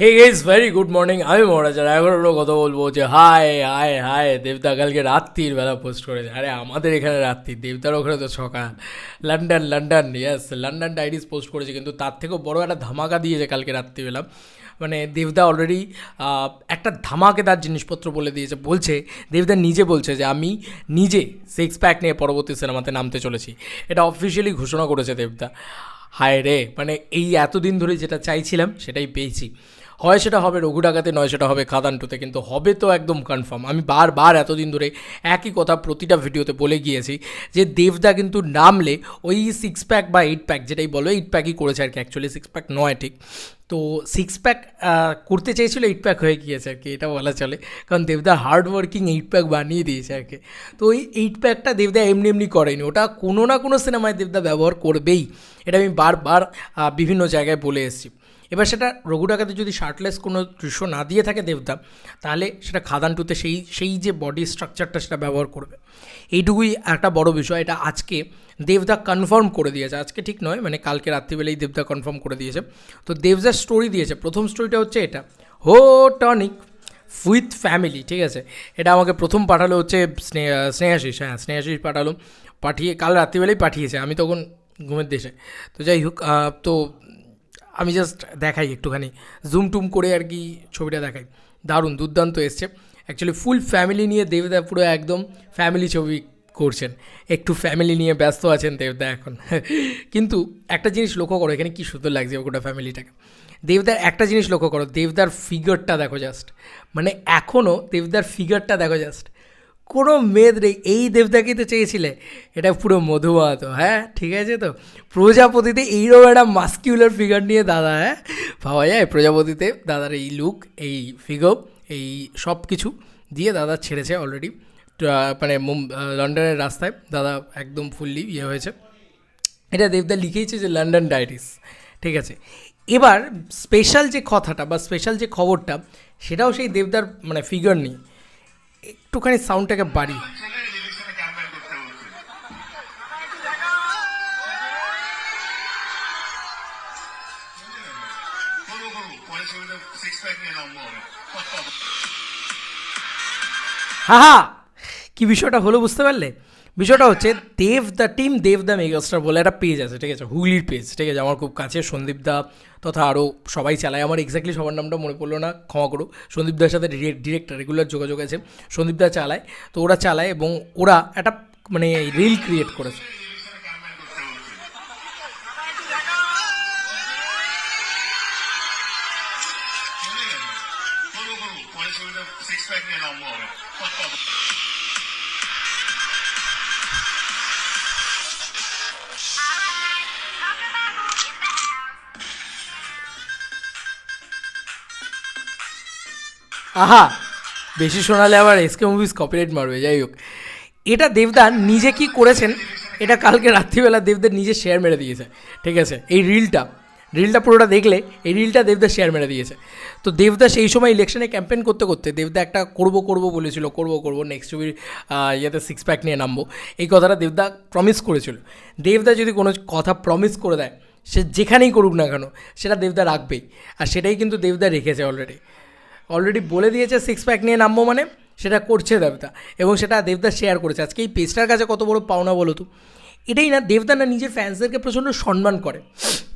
Hey guys very good morning আমি মহারাজার এখন হলো কথা বলব যে হাই হাই হাই দেবদা কালকে রাত্রির বেলা পোস্ট করেছে। আরে, আমাদের এখানে রাত্রি দেবদার ওখানে তো সকাল। London London yes London diaries post করেছে, কিন্তু তার থেকেও বড় একটা ধামাকা দিয়েছে কালকে রাত্রিবেলা। মানে দেবদা অলরেডি একটা ধামাকেদার জিনিসপত্র বলে দিয়েছে। বলছে দেবদা নিজে বলছে যে, আমি নিজে সিক্স প্যাক নিয়ে পরবর্তী সিনেমাতে নামতে চলেছি। এটা অফিসিয়ালি ঘোষণা করেছে দেবদা হায় রে মানে এই এতদিন ধরে যেটা চাইছিলাম, সেটাই পেয়েছি। হয় সেটা হবে রঘু ডাকাতে, নয় সেটা হবে খাদান টুতে কিন্তু হবে তো একদম কনফার্ম আমি বারবার এতদিন ধরে একই কথা প্রতিটা ভিডিওতে বলে গিয়েছি যে দেবদা কিন্তু নামলে ওই সিক্স প্যাক বা এইট প্যাক যেটাই বলো এইট প্যাকই করেছে আর কি অ্যাকচুয়ালি সিক্স প্যাক নয় ঠিক। তো সিক্স প্যাক করতে চেয়েছিল এইট প্যাক হয়ে গিয়েছে আর কি, এটা বলা চলে। কারণ দেবদা হার্ড ওয়ার্কিং এইট প্যাক বানিয়ে দিয়েছে আর কি। তো ওই এইট প্যাকটা দেবদা এমনি এমনি করেনি। ওটা কোনো না কোনো সিনেমায় দেবদা ব্যবহার করবেই, এটা আমি বারবার বিভিন্ন জায়গায় বলে এসেছি। এবার সেটা রঘু ডাকাতে যদি শার্টলেস কোনো দৃশ্য না দিয়ে থাকে দেবদা তাহলে সেটা খাদান টুতে সেই সেই যে বডি স্ট্রাকচারটা সেটা ব্যবহার করবে। এইটুকুই একটা বড় বিষয়, এটা আজকে দেবদা কনফার্ম করে দিয়েছে। আজকে ঠিক নয় মানে কালকে রাত্রিবেলাই দেবদা কনফার্ম করে দিয়েছে। তো দেবদার স্টোরি দিয়েছে। প্রথম স্টোরিটা হচ্ছে এটা। হো টনিক উইথ ফ্যামিলি ঠিক আছে? এটা আমাকে প্রথম পাঠালো হচ্ছে স্নেহ, স্নেহাশিস হ্যাঁ স্নেহাশিস পাঠালো। পাঠিয়ে কাল রাত্রিবেলাই পাঠিয়েছে। আমি তখন ঘুমের দেশে। তো যাই হোক তো আমি জাস্ট দেখাই একটুখানি। জুম টুম করে আর কি ছবিটা দেখাই। দারুণ, দুর্দান্ত এসছে। অ্যাকচুয়ালি ফুল ফ্যামিলি নিয়ে দেবদা পুরো একদম ফ্যামিলি ছবি করছেন। একটু ফ্যামিলি নিয়ে ব্যস্ত আছেন দেবদা এখন। কিন্তু একটা জিনিস লক্ষ্য করো, এখানে কি সুন্দর লাগছে গোটা ফ্যামিলিটাকে দেবদার একটা জিনিস লক্ষ্য করো, দেবদার ফিগারটা দেখো জাস্ট মানে এখনও দেবদার ফিগারটা দেখো জাস্ট কোনো মেদ নেই, এই দেবতাকেই তো চেয়েছিলে। এটা পুরো মধুমাত হ্যাঁ? ঠিক আছে তো? প্রজাপতিতে এইরকম একটা মাস্কিউলার ফিগার নিয়ে দাদা হ্যাঁ? পাওয়া যায়? প্রজাপতিতে দাদার এই লুক এই ফিগার এই সব কিছু দিয়ে দাদা ছেড়েছে অলরেডি মানে লন্ডনের রাস্তায় দাদা একদম ফুললি ইয়ে হয়েছে। এটা দেবদা লিখেইছে যে লন্ডন ডায়েরিস ঠিক আছে? এবার স্পেশাল যে কথাটা বা স্পেশাল যে খবরটা, সেটাও সেই দেবদার মানে ফিগার নিয়ে একটুখানি সাউন্ডটাকে বাড়ি। হা হা কি বিষয়টা হলো বুঝতে পারলে? বিষয়টা হচ্ছে Dev the team, Dev the megastar বলে একটা পেজ আছে, ঠিক আছে? হুগলির পেজ ঠিক আছে? আমার খুব কাছে সন্দীপ দা তথা আরও সবাই চালায়। আমার এক্স্যাক্টলি সবার নামটা মনে পড়ল না, ক্ষমা করো সন্দীপ দার সাথে ডিরেক্ট রেগুলার যোগাযোগ আছে। সন্দীপ দা চালায়। তো ওরা চালায় এবং ওরা একটা মানে রিল ক্রিয়েট করেছে আহা, বেশি শোনালে আবার এসকে মুভিস কপিরাইট মারবে, যাই হোক। এটা দেবদা নিজে কি করেছেন, এটা কালকে রাত্রিবেলা দেবদা নিজে শেয়ার মেরে দিয়েছে, ঠিক আছে? এই রিলটা রিলটা পুরোটা দেখলে এই রিলটা দেবদা শেয়ার মেরে দিয়েছে। তো দেবদা সেই সময় ইলেকশনে ক্যাম্পেন করতে করতে দেবদা একটা করব করব বলেছিল, করব করব নেক্সট ছবির ইয়েতে সিক্স প্যাক নিয়ে নামবো। এই কথাটা দেবদা প্রমিস করেছিল। দেবদা যদি কোনো কথা প্রমিস করে দেয়, সে যেখানেই করুক না কেন, সেটা দেবদা রাখবেই। আর সেটাই কিন্তু দেবদা রেখেছে অলরেডি অলরেডি বলে দিয়েছে সিক্স প্যাক নিয়ে নামবো মানে সেটা করছে দেবদা এবং সেটা দেবদা শেয়ার করেছে। আজকে এই পেজটার কাছে কত বড় পাওনা বলো তো? এটাই না দেবদা না নিজের ফ্যান্সদেরকে প্রচণ্ড সম্মান করে।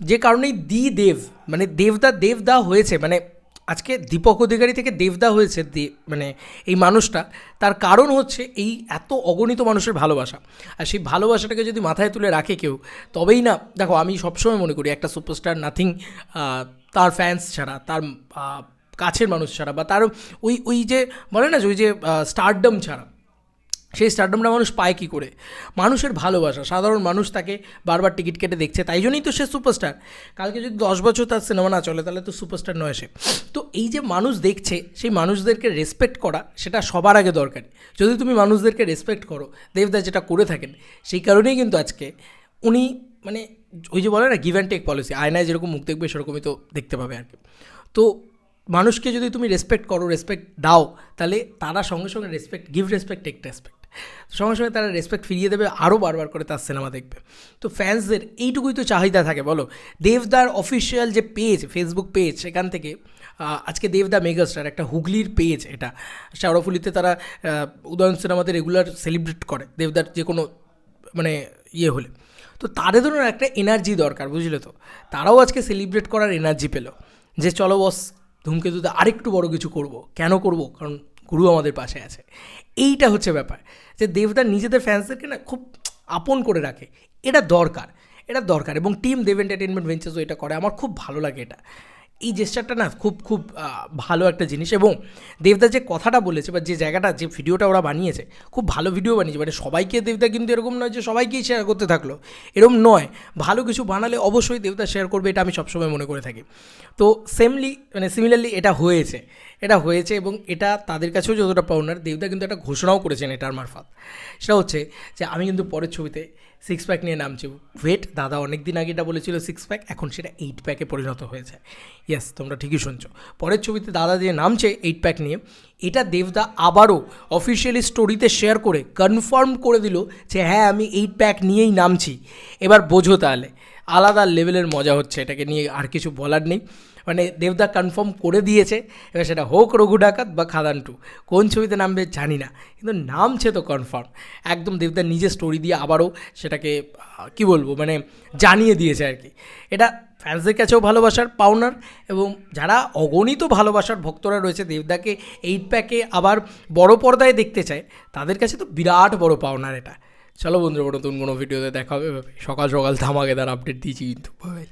যে কারণেই দি দেব মানে দেবদা দেবদা হয়েছে মানে আজকে দীপক অধিকারী থেকে দেবদা হয়েছে দে- মানে এই মানুষটা। তার কারণ হচ্ছে এই এত অগণিত মানুষের ভালোবাসা। আর সেই ভালোবাসাটাকে যদি মাথায় তুলে রাখে কেউ, তবেই না, দেখো আমি সবসময় মনে করি একটা সুপারস্টার নাথিং তার ফ্যান্স ছাড়া, তার কাছের মানুষ ছাড়া বা তার ওই ওই যে বলে না যে ওই যে স্টারডম ছাড়া। সেই স্টারডমটা মানুষ পায় কী করে? মানুষের ভালোবাসা। সাধারণ মানুষ তাকে বারবার টিকিট কেটে দেখছে। তাই জন্যই তো সে সুপারস্টার কালকে যদি দশ বছর তার সিনেমা না চলে, তাহলে তো সুপারস্টার নয় সে। তো এই যে মানুষ দেখছে, সেই মানুষদেরকে রেসপেক্ট করা, সেটা সবার আগে দরকার। যদি তুমি মানুষদেরকে রেসপেক্ট করো দেবদা যেটা করে থাকেন, সেই কারণেই কিন্তু আজকে উনি মানে ওই যে বলে না গিভ অ্যান্ড টেক পলিসি আয়নায় যেরকম মুখ দেখবে, সেরকমই তো দেখতে পাবে আর কি। তো মানুষকে যদি তুমি রেসপেক্ট করো রেসপেক্ট দাও, তাহলে তারা সঙ্গে সঙ্গে respect give respect take respect সঙ্গে সঙ্গে তারা রেসপেক্ট ফিরিয়ে দেবে আরও বারবার করে তার সিনেমা দেখবে। তো ফ্যান্সদের এইটুকুই তো চাহিদা থাকে, বলো। দেবদার অফিসিয়াল যে পেজ ফেসবুক পেজ সেখান থেকে আজকে দেবদা মেগাস্টার একটা হুগলির পেজ এটা। শাওড়াফুলিতে তারা উদয়ন সিনেমাতে রেগুলার সেলিব্রেট করে, দেবদার যে কোনো মানে ইয়ে হলে। তো তাদের ধরুন একটা এনার্জি দরকার, বুঝলে তো? তারাও আজকে সেলিব্রেট করার এনার্জি পেল। যে চলো বস ধূমকেতুতে আরেকটু বড় কিছু করব। কেন করব? কারণ গুরু আমাদের পাশে আছে। এইটা হচ্ছে ব্যাপার যে দেবদার নিজেদের ফ্যান্সদেরকে না খুব আপন করে রাখে। এটা দরকার। এটা দরকার এবং টিম দেব এন্টারটেনমেন্ট ভেঞ্চার্সও এটা করে। আমার খুব ভালো লাগে এটা। এই জেস্টারটা না খুব খুব ভালো একটা জিনিস এবং দেবদা যে কথাটা বলেছে বা যে জায়গাটা, যে ভিডিওটা ওরা বানিয়েছে, খুব ভালো ভিডিও বানিয়েছে। মানে সবাইকে দেবদা কিন্তু এরকম নয় যে সবাইকেই শেয়ার করতে থাকল। এরকম নয়। ভালো কিছু বানালে অবশ্যই দেবদা শেয়ার করবে, এটা আমি সবসময় মনে করে থাকি। তো সেমলি মানে সিমিলারলি এটা হয়েছে। এটা হয়েছে এবং এটা তাদের কাছেও যতটা পাওনার, দেবদা কিন্তু একটা ঘোষণাও করেছেন এটার মারফত। সেটা হচ্ছে যে, আমি কিন্তু পরের ছবিতে সিক্স প্যাক নিয়ে নামছি। ওয়েট দাদা অনেক দিন আগে এটা বলেছিল সিক্স প্যাক এখন সেটা এইট প্যাকে পরিণত হয়েছে। ইয়েস তোমরা ঠিকই শুনছো। পরের ছবিতে দাদা যে নামছে এইট প্যাক নিয়ে, এটা দেবদা আবারও অফিসিয়ালি স্টোরিতে শেয়ার করে কনফার্ম করে দিল যে হ্যাঁ আমি এইট প্যাক নিয়েই নামছি। এবার বোঝো তাহলে, আলাদা লেভেলের মজা হচ্ছে এটাকে নিয়ে, আর কিছু বলার নেই। মানে দেবদা কনফার্ম করে দিয়েছে, এবার সেটা হোক রঘু ডাকাত বা খাদান টু। কোন ছবিতে নামবে জানি না, কিন্তু নামছে তো কনফার্ম একদম দেবদা নিজে স্টোরি দিয়ে আবারও সেটাকে কি বলব মানে জানিয়ে দিয়েছে আর কি। এটা ফ্যান্সদের কাছেও ভালোবাসার পাওনার এবং যারা অগণিত ভালোবাসার ভক্তরা রয়েছে, দেবদাকে এইট প্যাকে আবার বড় পর্দায় দেখতে চায়, তাদের কাছে তো বিরাট বড় পাওনার এটা। চলো বন্ধুরা, নতুন কোনো ভিডিওতে দেখা হবে। সকাল সকাল ধামাকেদার আপডেট দিয়েছি কিন্তু বাই